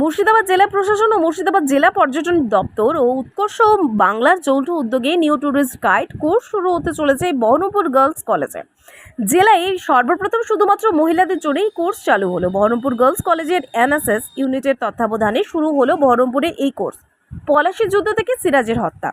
মুর্শিদাবাদ জেলা প্রশাসন ও মুর্শিদাবাদ জেলা পর্যটন দপ্তর ও উৎকর্ষ বাংলার যৌথ উদ্যোগে নিউ ট্যুরিস্ট গাইড কোর্স শুরু হতে চলেছে বহরমপুর গার্লস কলেজে। জেলায় সর্বপ্রথম শুধুমাত্র মহিলাদের জন্যই কোর্স চালু হলো। বহরমপুর গার্লস কলেজের এনএসএস ইউনিটের তত্ত্বাবধানে শুরু হলো বহরমপুরে এই কোর্স। পলাশির যুদ্ধ থেকে সিরাজের হত্যা।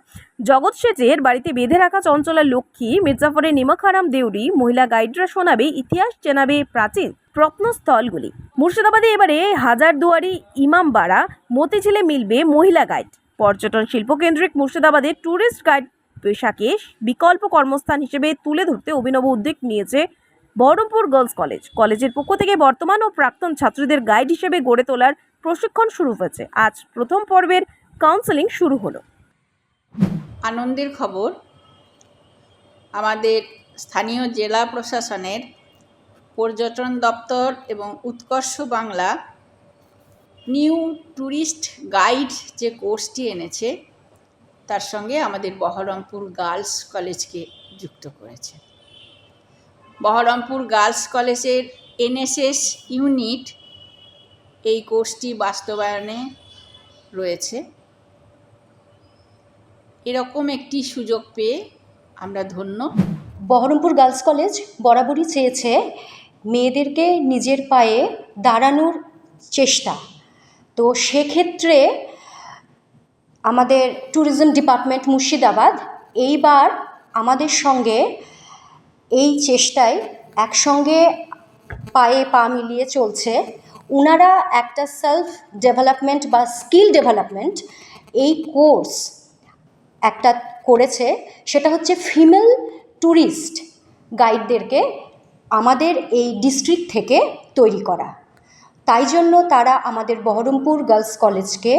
জগৎ শেঠের বাড়িতে বেঁধে রাখা চঞ্চলা লক্ষ্মী মির্জাফরের নিমাখারাম দেউরি, মহিলা গাইডরা শোনাবে, ইতিহাস চেনাবে প্রাচীন প্রত্নস্থলগুলি। মুর্শিদাবাদে এবারে হাজারদুয়ারি ইমামবাড়া মতিঝিলে মিলবে মহিলা গাইড। পর্যটন শিল্পকেন্দ্রিক মুর্শিদাবাদের ট্যুরিস্ট গাইড পেশাকে বিকল্প কর্মস্থান হিসেবে তুলে ধরতে অভিনব উদ্যোগ নিয়েছে বহরমপুর গার্লস কলেজ। কলেজের পক্ষ থেকে বর্তমান ও প্রাক্তন ছাত্রীদের গাইড হিসেবে গড়ে তোলার প্রশিক্ষণ শুরু হয়েছে। আজ প্রথম পর্বের কাউন্সেলিং শুরু হলো। আনন্দের খবর, আমাদের স্থানীয় জেলা প্রশাসনের পর্যটন দপ্তর এবং উৎকর্ষ বাংলা নিউ ট্যুরিস্ট গাইড যে কোর্সটি এনেছে, তার সঙ্গে আমাদের বহরমপুর গার্লস কলেজকে যুক্ত করেছে। বহরমপুর গার্লস কলেজের এনএসএস ইউনিট এই কোর্সটি বাস্তবায়নে রয়েছে। এরকম একটি সুযোগ পেয়ে আমরা ধন্য। বহরমপুর গার্লস কলেজ বরাবরই চেয়েছে মেয়েদেরকে নিজের পায়ে দাঁড়ানোর চেষ্টা। তো সেক্ষেত্রে আমাদের ট্যুরিজম ডিপার্টমেন্ট মুর্শিদাবাদ এইবার আমাদের সঙ্গে এই চেষ্টায় একসঙ্গে পায়ে পা মিলিয়ে চলছে। ওনারা একটা সেলফ ডেভেলপমেন্ট বা স্কিল ডেভেলপমেন্ট এই কোর্স একটা করেছে, সেটা হচ্ছে ফিমেল ট্যুরিস্ট গাইডদেরকে আমাদের এই ডিস্ট্রিক্ট থেকে তৈরি করা। তাই জন্য তারা আমাদের বহরমপুর গার্লস কলেজকে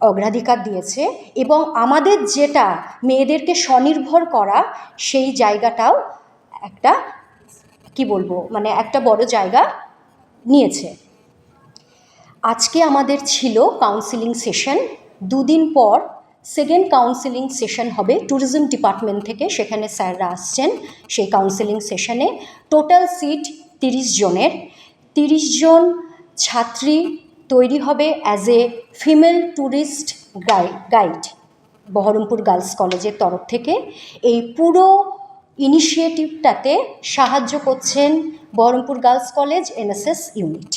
অগ্রাধিকার দিয়েছে এবং আমাদের যেটা মেয়েদেরকে স্বনির্ভর করা, সেই জায়গাটাও একটা, কি বলব মানে একটা বড় জায়গা নিয়েছে। আজকে আমাদের ছিল কাউন্সিলিং সেশন দুদিন পর সেকেন্ড কাউন্সিলিং সেশন হবে ট্যুরিজম ডিপার্টমেন্ট থেকে, সেখানে স্যাররা আসছেন। সেই কাউন্সিলিং সেশনে টোটাল সিট তিরিশ জনের। তিরিশ জন ছাত্রী তৈরি হবে as a female tourist guide Baharampur girls কলেজের তরফ থেকে। এই পুরো ইনিশিয়েটিভটাতে সাহায্য করছেন Baharampur girls college NSS unit